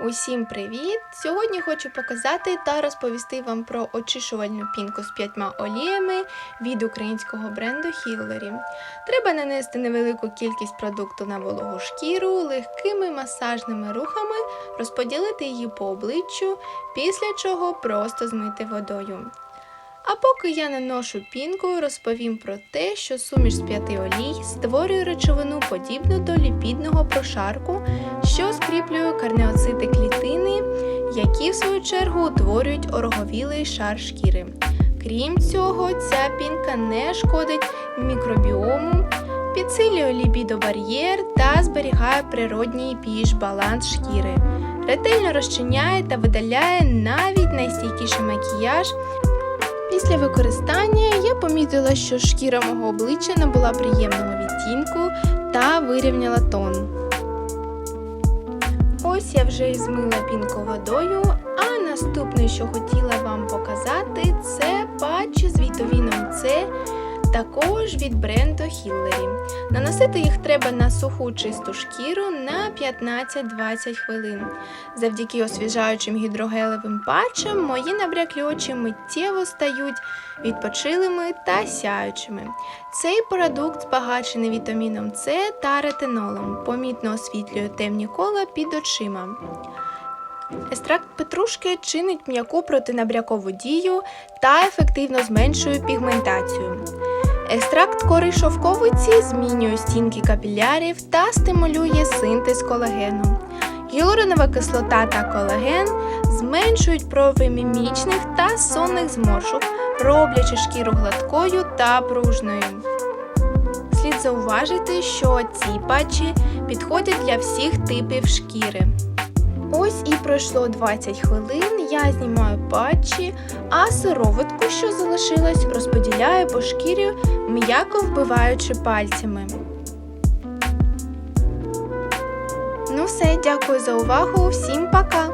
Усім привіт! Сьогодні хочу показати та розповісти вам про очищувальну пінку з п'ятьма оліями від українського бренду Хіллері. Треба нанести невелику кількість продукту на вологу шкіру, легкими масажними рухами розподілити її по обличчю, після чого просто змити водою. А поки я наношу пінку, розповім про те, що суміш з п'яти олій створює речовину подібну до ліпідного прошарку, що скріплює карнеоцити клітини, які в свою чергу утворюють ороговілий шар шкіри. Крім цього, ця пінка не шкодить мікробіому, підсилює лібідобар'єр та зберігає природній pH баланс шкіри, ретельно розчиняє та видаляє навіть найстійкіший макіяж. Після використання я помітила, що шкіра мого обличчя набула приємного відтінку та вирівняла тон. Ось я вже і змила пінку водою, а наступне, що хотіла вам показати, це патчі з вітаміном С, також від бренду Hillary. Наносити їх треба на суху чисту шкіру на 15-20 хвилин. Завдяки освіжаючим гідрогелевим патчам мої набряклі очі миттєво стають відпочилими та сяючими. Цей продукт збагачений вітаміном С та ретинолом, помітно освітлює темні кола під очима. Екстракт петрушки чинить м'яку протинабрякову дію та ефективно зменшує пігментацію. Екстракт кори шовковиці змінює стінки капілярів та стимулює синтез колагену. Гіалуронова кислота та колаген зменшують прояви мімічних та сонних зморшок, роблячи шкіру гладкою та пружною. Слід зауважити, що ці патчі підходять для всіх типів шкіри. Ось і пройшло 20 хвилин, я знімаю патчі, а сироватку, що залишилась, розподіляю по шкірі, м'яко вбиваючи пальцями. Ну все, дякую за увагу, всім пока!